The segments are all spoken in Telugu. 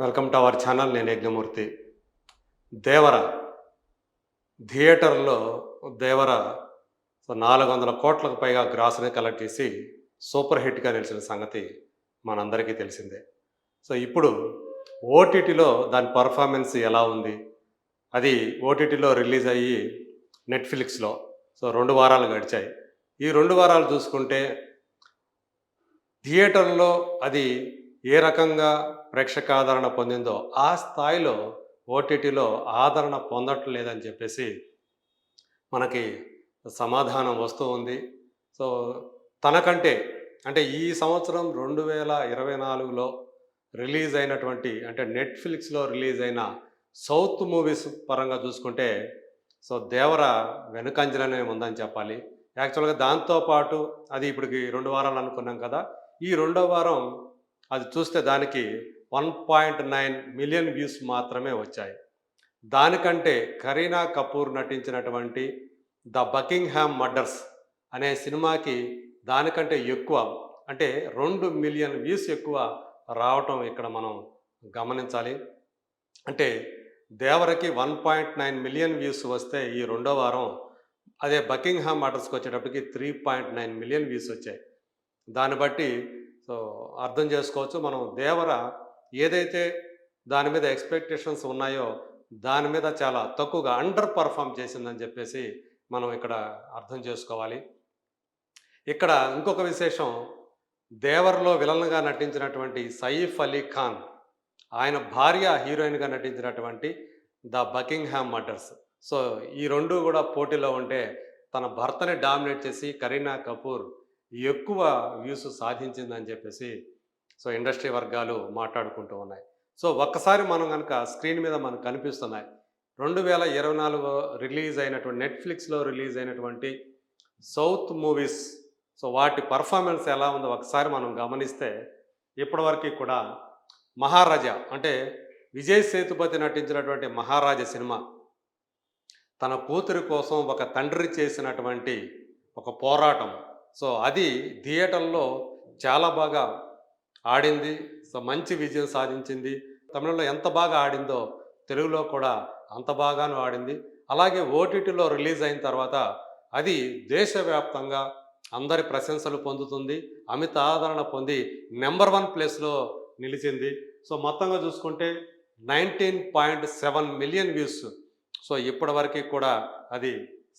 వెల్కమ్ టు అవర్ ఛానల్ నేను యజ్ఞమూర్తి. దేవర థియేటర్లో దేవర సో నాలుగు వందల కోట్లకు పైగా గ్రాస్ని కలెక్ట్ చేసి సూపర్ హిట్గా నిలిచిన సంగతి మనందరికీ తెలిసిందే. సో ఇప్పుడు ఓటీటీలో దాని పర్ఫార్మెన్స్ ఎలా ఉంది? అది ఓటీటీలో రిలీజ్ అయ్యి నెట్ఫ్లిక్స్లో సో రెండు వారాలు గడిచాయి. ఈ రెండు వారాలు చూసుకుంటే థియేటర్లో అది ఏ రకంగా ప్రేక్షక ఆదరణ పొందిందో ఆ స్థాయిలో ఓటీటీలో ఆదరణ పొందటం లేదని చెప్పేసి మనకి సమాధానం వస్తూ ఉంది. సో తనకంటే అంటే ఈ సంవత్సరం రెండు వేల ఇరవై నాలుగులో రిలీజ్ అయినటువంటి అంటే నెట్ఫ్లిక్స్లో రిలీజ్ అయిన సౌత్ మూవీస్ పరంగా చూసుకుంటే సో దేవర వెనుకంజలనే ఉందని చెప్పాలి. యాక్చువల్గా దాంతోపాటు అది ఇప్పటికి రెండు వారాలు అనుకున్నాం కదా ఈ రెండో వారం అది చూస్తే దానికి one point nine million views మాత్రమే వచ్చాయి. దానికంటే కరీనా కపూర్ నటించినటువంటి ద బకింగ్హామ్ మర్డర్స్ అనే సినిమాకి దానికంటే ఎక్కువ అంటే రెండు మిలియన్ వ్యూస్ ఎక్కువ రావటం ఇక్కడ మనం గమనించాలి. అంటే దేవరకి one point nine million views వస్తే ఈ రెండో వారం అదే బకింగ్హామ్ మర్డర్స్కి వచ్చేటప్పటికి three point nine million views వచ్చాయి. దాన్ని బట్టి సో అర్థం చేసుకోవచ్చు మనం దేవర ఏదైతే దాని మీద ఎక్స్పెక్టేషన్స్ ఉన్నాయో దాని మీద చాలా తక్కువగా అండర్ పర్ఫామ్ చేసిందని చెప్పేసి మనం ఇక్కడ అర్థం చేసుకోవాలి. ఇక్కడ ఇంకొక విశేషం దేవర్లో విలన్గా నటించినటువంటి సయీఫ్ అలీ ఖాన్ ఆయన భార్య హీరోయిన్గా నటించినటువంటి ద బకింగ్హామ్ మర్డర్స్. సో ఈ రెండు కూడా పోటీలో ఉంటే తన భర్తని డామినేట్ చేసి కరీనా కపూర్ ఎక్కువ వ్యూస్ సాధించిందని చెప్పేసి సో ఇండస్ట్రీ వర్గాలు మాట్లాడుకుంటూ ఉన్నాయి. సో ఒక్కసారి మనం కనుక స్క్రీన్ మీద మనకు కనిపిస్తున్నాయి. రెండు వేల ఇరవై నాలుగు రిలీజ్ అయినటువంటి నెట్ఫ్లిక్స్లో రిలీజ్ అయినటువంటి సౌత్ మూవీస్ సో వాటి పర్ఫార్మెన్స్ ఎలా ఉందో ఒకసారి మనం గమనిస్తే ఇప్పటివరకు కూడా మహారాజా అంటే విజయ్ సేతుపతి నటించినటువంటి మహారాజా సినిమా తన కూతురి కోసం ఒక తండ్రి చేసినటువంటి ఒక పోరాటం. సో అది థియేటర్లో చాలా బాగా ఆడింది సో మంచి విజయం సాధించింది. తమిళంలో ఎంత బాగా ఆడిందో తెలుగులో కూడా అంత బాగాను ఆడింది. అలాగే ఓటీటీలో రిలీజ్ అయిన తర్వాత అది దేశవ్యాప్తంగా అందరి ప్రశంసలు పొందుతుంది. అమిత ఆదరణ పొంది నెంబర్ వన్ ప్లేస్లో నిలిచింది. సో మొత్తంగా చూసుకుంటే nineteen point seven million views. So ఇప్పటివరకు కూడా అది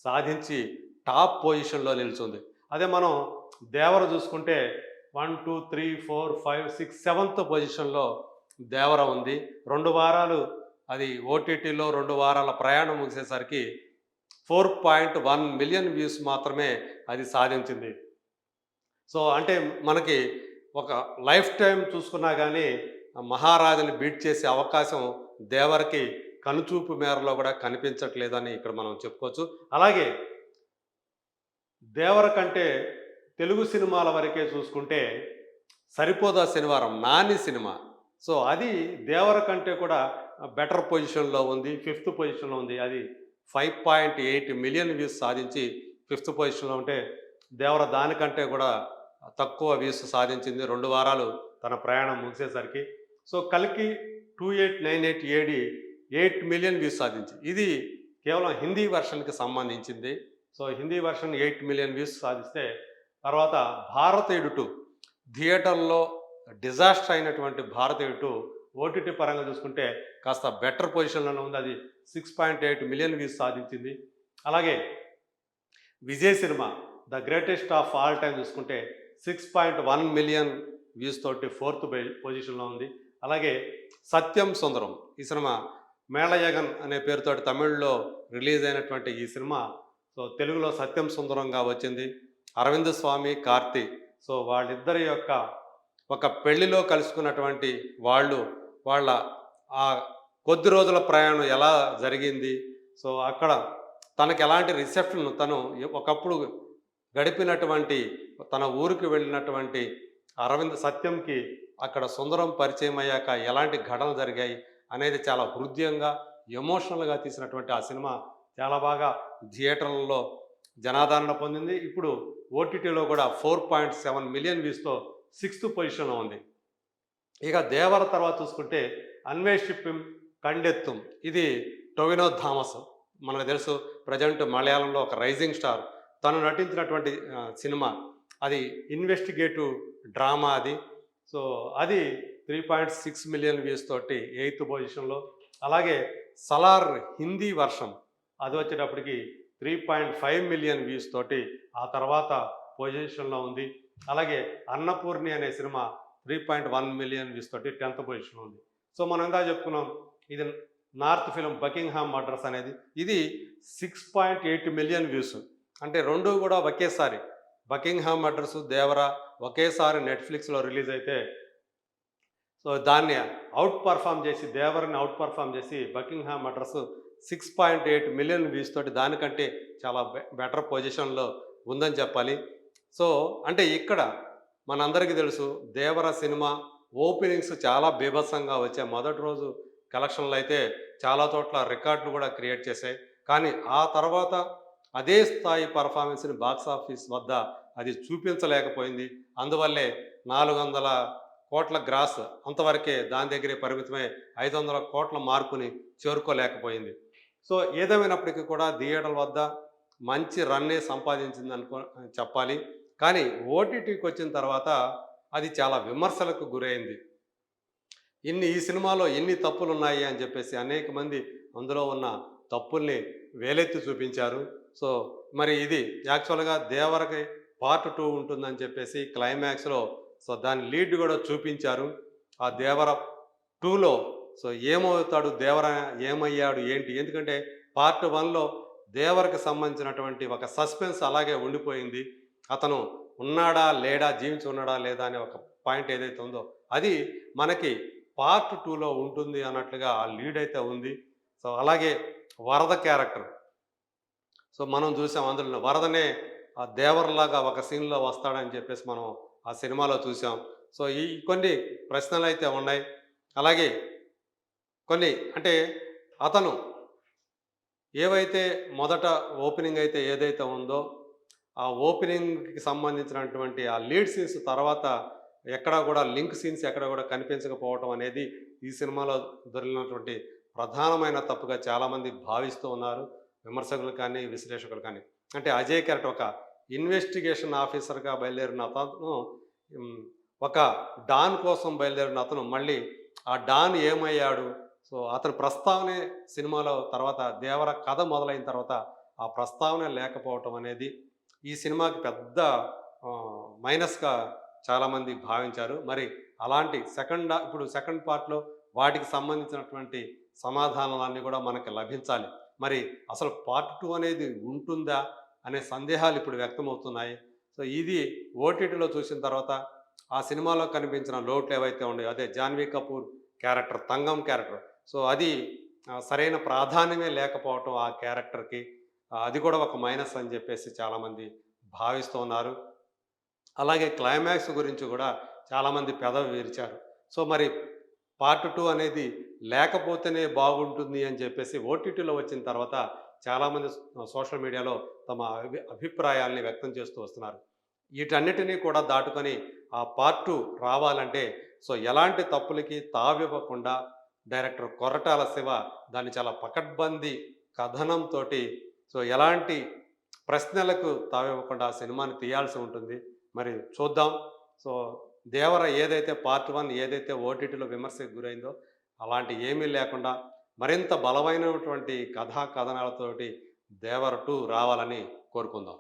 సాధించి టాప్ పొజిషన్లో నిలిచింది. అదే మనం దేవర చూసుకుంటే one two three four five six seventh పొజిషన్లో దేవర ఉంది. రెండు వారాలు అది ఓటీటీలో రెండు వారాల ప్రయాణం ముగిసేసరికి four point one million views మాత్రమే అది సాధించింది. సో అంటే మనకి ఒక లైఫ్ టైం చూసుకున్నా కానీ మహారాజుని బీట్ చేసే అవకాశం దేవరికి కనుచూపు మేరలో కూడా కనిపించట్లేదని ఇక్కడ మనం చెప్పుకోవచ్చు. అలాగే దేవర కంటే తెలుగు సినిమాల వరకే చూసుకుంటే సరిపోదా శనివారం నాని సినిమా. సో అది దేవర కంటే కూడా బెటర్ పొజిషన్లో ఉంది ఫిఫ్త్ పొజిషన్లో ఉంది. అది five point eight million views సాధించి ఫిఫ్త్ పొజిషన్లో ఉంటే దేవర దానికంటే కూడా తక్కువ వ్యూస్ సాధించింది రెండు వారాలు తన ప్రయాణం ముగిసేసరికి. సో కలికి టూ ఎయిట్ నైన్ ఎయిట్ ఏడి ఎయిట్ మిలియన్ వ్యూస్ సాధించి. ఇది కేవలం హిందీ వెర్షన్కి సంబంధించింది. So Hindi version eight million views సాధిస్తే తర్వాత భారతీయుడు టూ థియేటర్లో డిజాస్టర్ అయినటువంటి భారతీయుడు టూ ఓటీటీ పరంగా చూసుకుంటే కాస్త బెటర్ పొజిషన్లోనే ఉంది. అది six point eight million views సాధించింది. అలాగే Vijay cinema the greatest of all time చూసుకుంటే six point one million views తోటి ఫోర్త్ పొజిషన్లో ఉంది. అలాగే సత్యం సుందరం ఈ సినిమా మేళయగన్ అనే పేరుతోటి తమిళ్ళో రిలీజ్ అయినటువంటి ఈ సినిమా. సో తెలుగులో సత్యం సుందరంగా వచ్చింది. అరవింద స్వామి కార్తి. సో వాళ్ళిద్దరి యొక్క ఒక పెళ్ళిలో కలుసుకున్నటువంటి వాళ్ళు వాళ్ళ ఆ కొద్ది రోజుల ప్రయాణం ఎలా జరిగింది? సో అక్కడ తనకి ఎలాంటి రిసెప్షన్ తను ఒకప్పుడు గడిపినటువంటి తన ఊరికి వెళ్ళినటువంటి అరవింద్ సత్యంకి అక్కడ సుందరం పరిచయం అయ్యాక ఎలాంటి ఘటనలు జరిగాయి అనేది చాలా హృదయంగా ఎమోషనల్గా తీసినటువంటి ఆ సినిమా. చాలా బాగా థియేటర్లలో జనాదరణ పొందింది. ఇప్పుడు ఓటీటీలో కూడా ఫోర్ పాయింట్ సెవెన్ మిలియన్ వ్యూస్తో సిక్స్త్ పొజిషన్లో ఉంది. ఇక దేవర తర్వాత చూసుకుంటే అన్వేషిప్పిం కండెత్తుం. ఇది టొవినో థామస్. మనకు తెలుసు ప్రజెంట్ మలయాళంలో ఒక రైజింగ్ స్టార్. తను నటించినటువంటి సినిమా. అది ఇన్వెస్టిగేటివ్ డ్రామా అది. సో అది three point six million views తోటి ఎయిత్ పొజిషన్లో. అలాగే సలార్ హిందీ వర్షం. అది వచ్చేటప్పటికి three point five million views తోటి ఆ తర్వాత పొజిషన్లో ఉంది. అలాగే అన్నపూర్ణి అనే cinema three point one million views తోటి టెన్త్ పొజిషన్లో ఉంది. సో మనం ఇంకా చెప్పుకున్నాం ఇది నార్త్ ఫిలిం బకింగ్హామ్ మర్డర్స్ అనేది. ఇది six point eight million views అంటే రెండు కూడా ఒకేసారి. బకింగ్హామ్ మర్డర్స్ దేవరా ఒకేసారి నెట్ఫ్లిక్స్లో రిలీజ్ అయితే సో దాన్ని అవుట్ పర్ఫామ్ చేసి దేవరని అవుట్ పర్ఫామ్ చేసి Buckingham murders six point eight million views తోటి దానికంటే చాలా బెటర్ పొజిషన్లో ఉందని చెప్పాలి. సో అంటే ఇక్కడ మనందరికీ తెలుసు దేవర సినిమా ఓపెనింగ్స్ చాలా బీభత్సంగా వచ్చాయి. మొదటి రోజు కలెక్షన్లు అయితే చాలా చోట్ల రికార్డులు కూడా క్రియేట్ చేశాయి. కానీ ఆ తర్వాత అదే స్థాయి పర్ఫార్మెన్స్ని బాక్స్ ఆఫీస్ వద్ద అది చూపించలేకపోయింది. అందువల్లే నాలుగు వందల కోట్ల గ్రాస్ అంతవరకే దాని దగ్గరే పరిమితమై ఐదు వందల కోట్ల మార్కుని చేరుకోలేకపోయింది. సో ఏదేమైనప్పటికీ కూడా థియేటర్ల వద్ద మంచి రన్నే సంపాదించింది అనుకో చెప్పాలి. కానీ ఓటీటీకి వచ్చిన తర్వాత అది చాలా విమర్శలకు గురైంది. ఇన్ని ఈ సినిమాలో ఎన్ని తప్పులు ఉన్నాయి అని చెప్పేసి అనేక మంది అందులో ఉన్న తప్పుల్ని వేలెత్తి చూపించారు. సో మరి ఇది యాక్చువల్గా దేవరకి పార్ట్ టూ ఉంటుందని చెప్పేసి క్లైమాక్స్లో సో దాని లీడ్ కూడా చూపించారు. ఆ దేవర టూలో సో ఏమవుతాడు దేవర ఏమయ్యాడు ఏంటి? ఎందుకంటే పార్ట్ వన్లో దేవరకు సంబంధించినటువంటి ఒక సస్పెన్స్ అలాగే ఉండిపోయింది. అతను ఉన్నాడా లేడా జీవించి ఉన్నాడా లేదా అనే ఒక పాయింట్ ఏదైతే ఉందో అది మనకి పార్ట్ టూలో ఉంటుంది అన్నట్లుగా ఆ లీడ్ అయితే ఉంది. సో అలాగే వరద క్యారెక్టర్. సో మనం చూసాం అందులో వరదనే ఆ దేవరలాగా ఒక సీన్లో వస్తాడని చెప్పేసి మనం ఆ సినిమాలో చూసాం. సో ఈ కొన్ని ప్రశ్నలు అయితే ఉన్నాయి. అలాగే కొన్ని అంటే అతను ఏవైతే మొదట ఓపెనింగ్ అయితే ఏదైతే ఉందో ఆ ఓపెనింగ్కి సంబంధించినటువంటి ఆ లీడ్ సీన్స్ తర్వాత ఎక్కడా కూడా లింక్ సీన్స్ ఎక్కడ కూడా కనిపించకపోవటం అనేది ఈ సినిమాలో దొరికినటువంటి ప్రధానమైన తప్పుగా చాలామంది భావిస్తూ ఉన్నారు. విమర్శకులు కానీ విశ్లేషకులు కానీ. అంటే అజయ్ క్యారెట్ ఒక ఇన్వెస్టిగేషన్ ఆఫీసర్గా బయలుదేరిన అతను ఒక డాన్ కోసం బయలుదేరిన అతను మళ్ళీ ఆ డాన్ ఏమయ్యాడు? సో అతని ప్రస్తావనే సినిమాలో తర్వాత దేవర కథ మొదలైన తర్వాత ఆ ప్రస్తావన లేకపోవటం అనేది ఈ సినిమాకి పెద్ద మైనస్గా చాలామంది భావించారు. మరి అలాంటి సెకండ్ ఇప్పుడు సెకండ్ పార్ట్లో వాటికి సంబంధించినటువంటి సమాధానాలన్నీ కూడా మనకి లభించాలి. మరి అసలు పార్ట్ టూ అనేది ఉంటుందా అనే సందేహాలు ఇప్పుడు వ్యక్తమవుతున్నాయి. సో ఇది ఓటీటీలో చూసిన తర్వాత ఆ సినిమాలో కనిపించిన లోట్లు ఏవైతే ఉన్నాయో అదే Janhvi Kapoor character Thangam character so అది సరైన ప్రాధాన్యమే లేకపోవటం ఆ క్యారెక్టర్కి. అది కూడా ఒక మైనస్ అని చెప్పేసి చాలామంది భావిస్తూ ఉన్నారు అలాగే క్లైమాక్స్ గురించి కూడా చాలామంది పెదవి విరిచారు. సో మరి పార్ట్ టూ అనేది లేకపోతేనే బాగుంటుంది అని చెప్పేసి ఓటీటీలో వచ్చిన తర్వాత చాలామంది సోషల్ మీడియాలో తమ అభి అభిప్రాయాల్ని వ్యక్తం చేస్తూ వస్తున్నారు. వీటన్నిటినీ కూడా దాటుకొని ఆ పార్ట్ టూ రావాలంటే సో ఎలాంటి తప్పులకి తావివ్వకుండా డైరెక్టర్ కొరటాల శివ దాన్ని చాలా పకడ్బందీ కథనంతో సో ఎలాంటి ప్రశ్నలకు తావివ్వకుండా ఆ సినిమాని తీయాల్సి ఉంటుంది. మరి చూద్దాం. సో దేవర ఏదైతే పార్ట్ వన్ ఏదైతే ఓటీటీలో విమర్శకు గురైందో అలాంటి ఏమీ లేకుండా మరింత బలమైనటువంటి కథా కథనాలతోటి దేవర టూ రావాలని కోరుకుందాం.